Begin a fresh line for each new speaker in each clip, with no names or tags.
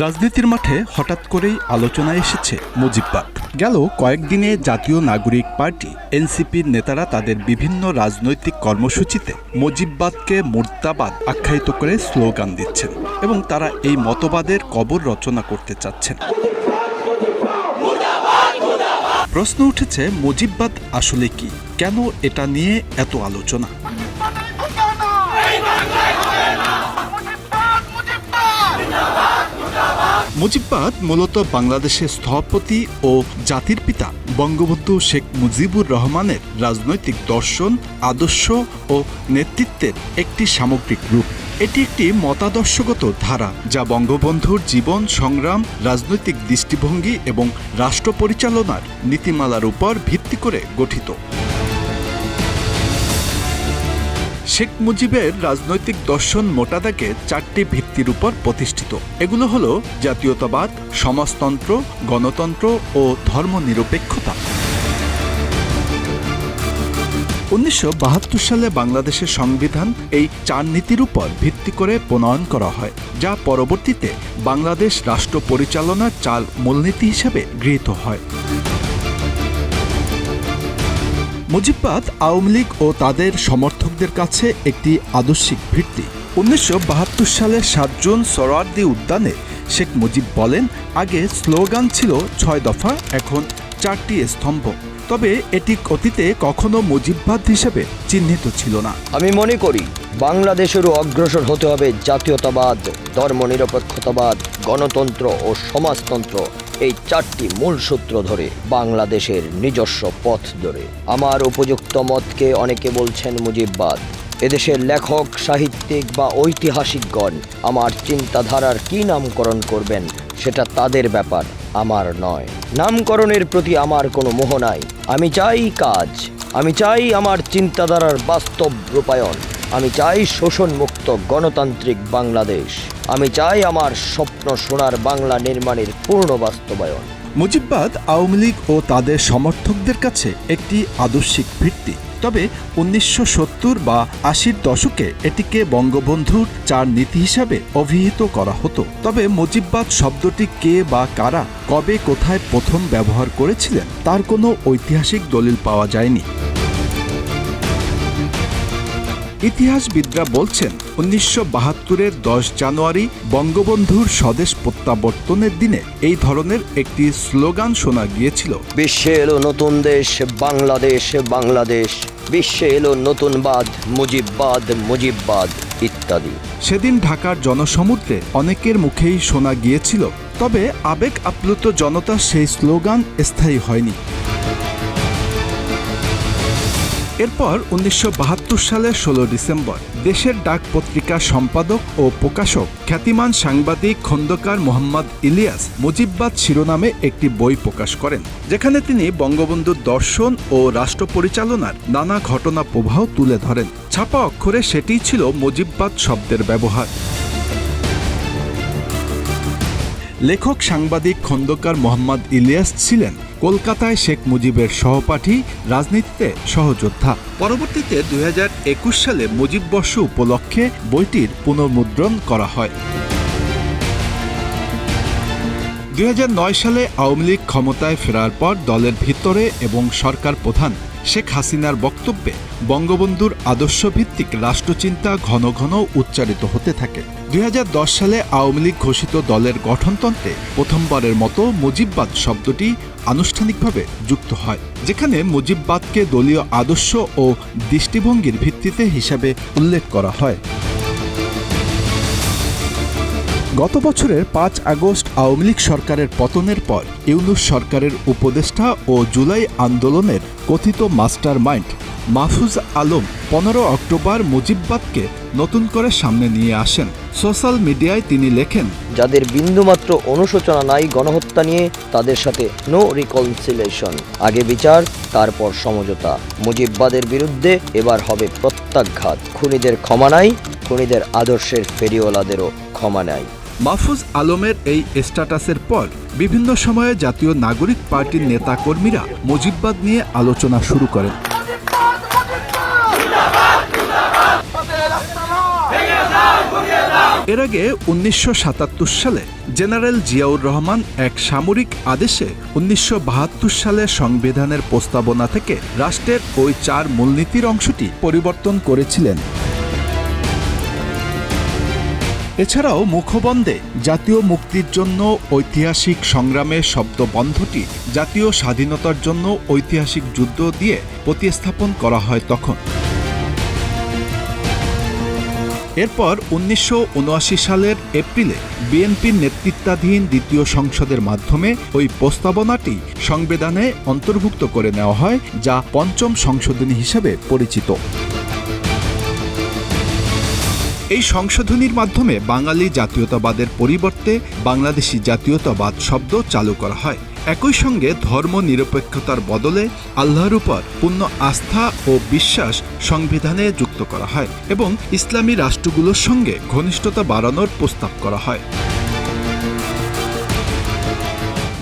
রাজনীতির মাঠে হঠাৎ করেই আলোচনায় এসেছে মুজিববাদ গেল কয়েকদিনে জাতীয় নাগরিক পার্টি এনসিপির নেতারা তাদের বিভিন্ন রাজনৈতিক কর্মসূচিতে মুজিববাদকে মুর্দাবাদ আখ্যায়িত করে স্লোগান দিচ্ছেন এবং তারা এই মতবাদের কবর রচনা করতে চাচ্ছেন। প্রশ্ন উঠেছে, মুজিববাদ আসলে কি? কেন এটা নিয়ে এত আলোচনা? মুজিববাদ মূলত বাংলাদেশের স্থপতি ও জাতির পিতা বঙ্গবন্ধু শেখ মুজিবুর রহমানের রাজনৈতিক দর্শন, আদর্শ ও নেতৃত্বের একটি সামগ্রিক রূপ। এটি একটি মতাদর্শগত ধারা যা বঙ্গবন্ধুর জীবন, সংগ্রাম, রাজনৈতিক দৃষ্টিভঙ্গি এবং রাষ্ট্র পরিচালনার নীতিমালার উপর ভিত্তি করে গঠিত। শেখ মুজিবের রাজনৈতিক দর্শন মোটা দাগে চারটি ভিত্তির উপর প্রতিষ্ঠিত। এগুলো হলো জাতীয়তাবাদ, সমাজতন্ত্র, গণতন্ত্র ও ধর্মনিরপেক্ষতা। উনিশশো বাহাত্তর সালে বাংলাদেশের সংবিধান এই চার নীতির উপর ভিত্তি করে প্রণয়ন করা হয়, যা পরবর্তীতে বাংলাদেশ রাষ্ট্র পরিচালনার চার মূলনীতি হিসেবে গৃহীত হয়। মুজিববাদ আওয়ামী লীগ ও তাদের সমর্থকদের কাছে একটি আদর্শিক ভিত্তি। উনিশশো বাহাত্তর সালের সাত জুন সরোয়ার্দি উদ্যানে শেখ মুজিব বলেন, আগে স্লোগান ছিল ছয় দফা, এখন চারটি স্তম্ভ। তবে এটি অতীতে কখনো মুজিববাদ হিসেবে চিহ্নিত ছিল না।
আমি মনে করি, বাংলাদেশেরও অগ্রসর হতে হবে জাতীয়তাবাদ, ধর্মনিরপেক্ষতাবাদ, গণতন্ত্র ও সমাজতন্ত্র। এই চারটি মূল সূত্র ধরে বাংলাদেশের নিজস্ব পথ ধরে। আমার উপযুক্ত মতকে অনেকে বলছেন মুজিববাদ। এদেশের লেখক, সাহিত্যিক বা ঐতিহাসিকগণ আমার চিন্তাধারার কি নামকরণ করবেন সেটা তাদের ব্যাপার, আমার নয়। নামকরণের প্রতি আমার কোনো মোহ নাই। আমি চাই কাজ। আমি চাই আমার চিন্তাধারার বাস্তব রূপায়ণ। আমি চাই শোষণমুক্ত গণতান্ত্রিক বাংলাদেশ। আমি চাই আমার স্বপ্ন সোনার বাংলা নির্মাণের পূর্ণ বাস্তবায়ন।
মুজিববাদ আওয়ামী লীগ ও তাদের সমর্থকদের কাছে একটি আদর্শিক ভিত্তি। তবে উনিশশো সত্তর বা আশির দশকে এটিকে বঙ্গবন্ধুর চার নীতি হিসাবে অভিহিত করা হতো। তবে মুজিববাদ শব্দটি কে বা কারা, কবে কোথায় প্রথম ব্যবহার করেছিলেন, তার কোনো ঐতিহাসিক দলিল পাওয়া যায়নি। ইতিহাসবিদরা বলছেন উনিশশো বাহাত্তরের দশ জানুয়ারি বঙ্গবন্ধুর স্বদেশ প্রত্যাবর্তনের দিনে এই ধরনের একটি স্লোগান শোনা গিয়েছিল।
বিশ্বে এলো নতুন দেশ বাংলাদেশ বাংলাদেশ। বিশ্বে এলো নতুন বাদ মুজিববাদ মুজিববাদ ইত্যাদি।
সেদিন ঢাকার জনসমুদ্রে অনেকের মুখেই শোনা গিয়েছিল তবে আবেগ আপ্লুত জনতার সেই স্লোগান স্থায়ী হয়নি। এরপর উনিশশো বাহাত্তর সালের ষোলো ডিসেম্বর, দেশের ডাক পত্রিকা সম্পাদক ও প্রকাশক, খ্যাতিমান সাংবাদিক, খন্দকার মোহাম্মদ ইলিয়াস মুজিববাদ শিরোনামে একটি বই প্রকাশ করেন, যেখানে তিনি বঙ্গবন্ধুর দর্শন ও রাষ্ট্র পরিচালনার নানা ঘটনা প্রবাহ তুলে ধরেন। ছাপা অক্ষরে সেটিই ছিল মুজিববাদ শব্দের ব্যবহার। লেখক, সাংবাদিক, খন্দকার মোহাম্মদ ইলিয়াস ছিলেন কলকাতায় শেখ মুজিবের সহপাঠী, রাজনীতিতে সহযোদ্ধা। পরবর্তীতে দুই হাজার একুশ সালে মুজিব বর্ষ উপলক্ষে বইটির পুনর্মুদ্রণ করা হয়। দুই হাজার নয় সালে আওয়ামী লীগ ক্ষমতায় ফেরার পর দলের ভিতরে এবং সরকার প্রধান শেখ হাসিনার বক্তব্যে বঙ্গবন্ধুর আদর্শভিত্তিক রাষ্ট্রচিন্তা ঘন ঘন উচ্চারিত হতে থাকে। দুই হাজার দশ সালে আওয়ামী লীগ ঘোষিত দলের গঠনতন্ত্রে প্রথমবারের মতো মুজিববাদ শব্দটি আনুষ্ঠানিকভাবে যুক্ত হয়, যেখানে মুজিববাদকে দলীয় আদর্শ ও দৃষ্টিভঙ্গির ভিত্তিতে হিসাবে উল্লেখ করা হয়। গত বছরের পাঁচ আগস্ট আওয়ামী লীগ সরকারের পতনের পর ইউনুস সরকারের উপদেষ্টা ও জুলাই আন্দোলনের কথিত মাস্টার মাইন্ড মাহফুজ আলম পনেরো অক্টোবর মুজিববাদকে নতুন করে সামনে নিয়ে আসেন। সোশ্যাল মিডিয়ায় তিনি লেখেন,
যাদের বিন্দুমাত্র অনুশোচনা নাই গণহত্যা নিয়ে, তাদের সাথে নো রিকনসিলেশন আগে বিচার, তারপর সমঝোতা। মুজিববাদের বিরুদ্ধে এবার হবে প্রত্যাঘাত। খুনিদের ক্ষমা নাই, খুনিদের আদর্শের ফেরিওয়ালাদেরও ক্ষমা নাই।
মাহফুজ আলমের এই স্ট্যাটাসের পর বিভিন্ন সময়ে জাতীয় নাগরিক পার্টির নেতাকর্মীরা মুজিববাদ নিয়ে আলোচনা শুরু করেন। এর আগে উনিশশো সাতাত্তর সালে জেনারেল জিয়াউর রহমান এক সামরিক আদেশে উনিশশো বাহাত্তর সালে সংবিধানের প্রস্তাবনা থেকে রাষ্ট্রের ওই চার মূলনীতির অংশটি পরিবর্তন করেছিলেন এছাড়াও মুখবন্ধে জাতীয় মুক্তির জন্য ঐতিহাসিক সংগ্রামের শব্দবন্ধটি, জাতীয় স্বাধীনতার জন্য ঐতিহাসিক যুদ্ধ দিয়ে প্রতিস্থাপন করা হয় তখন। এরপর উনিশশো উনআশি সালের এপ্রিলে বিএনপির নেতৃত্বাধীন দ্বিতীয় সংসদের মাধ্যমে ওই প্রস্তাবনাটি সংবিধানে অন্তর্ভুক্ত করে নেওয়া হয়, যা পঞ্চম সংশোধনী হিসেবে পরিচিত। এই সংশোধনীর মাধ্যমে বাঙালি জাতীয়তাবাদের পরিবর্তে বাংলাদেশি জাতীয়তাবাদ শব্দ চালু করা হয়। একই সঙ্গে ধর্ম নিরপেক্ষতার বদলে আল্লাহর উপর পূর্ণ আস্থা ও বিশ্বাস সংবিধানে যুক্ত করা হয় এবং ইসলামী রাষ্ট্রগুলোর সঙ্গে ঘনিষ্ঠতা বাড়ানোর প্রস্তাব করা হয়।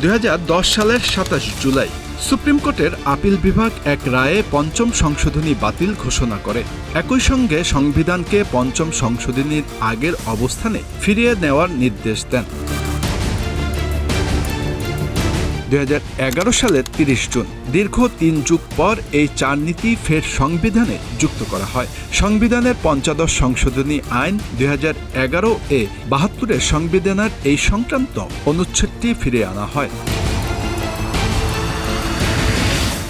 দু হাজার দশ সালের সাতাশ জুলাই সুপ্রিম কোর্টের আপিল বিভাগ এক রায়ে পঞ্চম সংশোধনী বাতিল ঘোষণা করে। একই সঙ্গে সংবিধানকে পঞ্চম সংশোধনীর আগের অবস্থানে ফিরিয়ে নেওয়ার নির্দেশ দেন। দুই হাজার এগারো সালের তিরিশ জুন, দীর্ঘ তিন যুগ পর এই চার নীতি ফের সংবিধানে যুক্ত করা হয়। সংবিধানের পঞ্চদশ সংশোধনী আইন দু হাজার এগারো এ বাহাত্তরের সংবিধানের এই সংক্রান্ত অনুচ্ছেদটি ফিরে আনা হয়।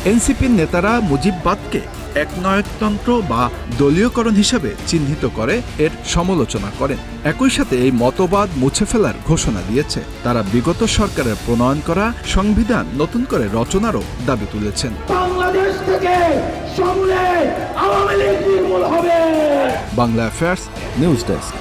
এনসিপির নেতারা মুজিববাদকে একনায়কতন্ত্র বা দলীয়করণ হিসেবে চিহ্নিত করে এর সমালোচনা করেন। একই সাথে এই মতবাদ মুছে ফেলার ঘোষণা দিয়েছে। তারা বিগত সরকারের প্রণয়ন করা সংবিধান নতুন করে রচনারও দাবি তুলেছেন।
বাংলাদেশ থেকে সমূলে আওয়ামী লীগ নির্মূল হবে।
Bangla affairs news desk.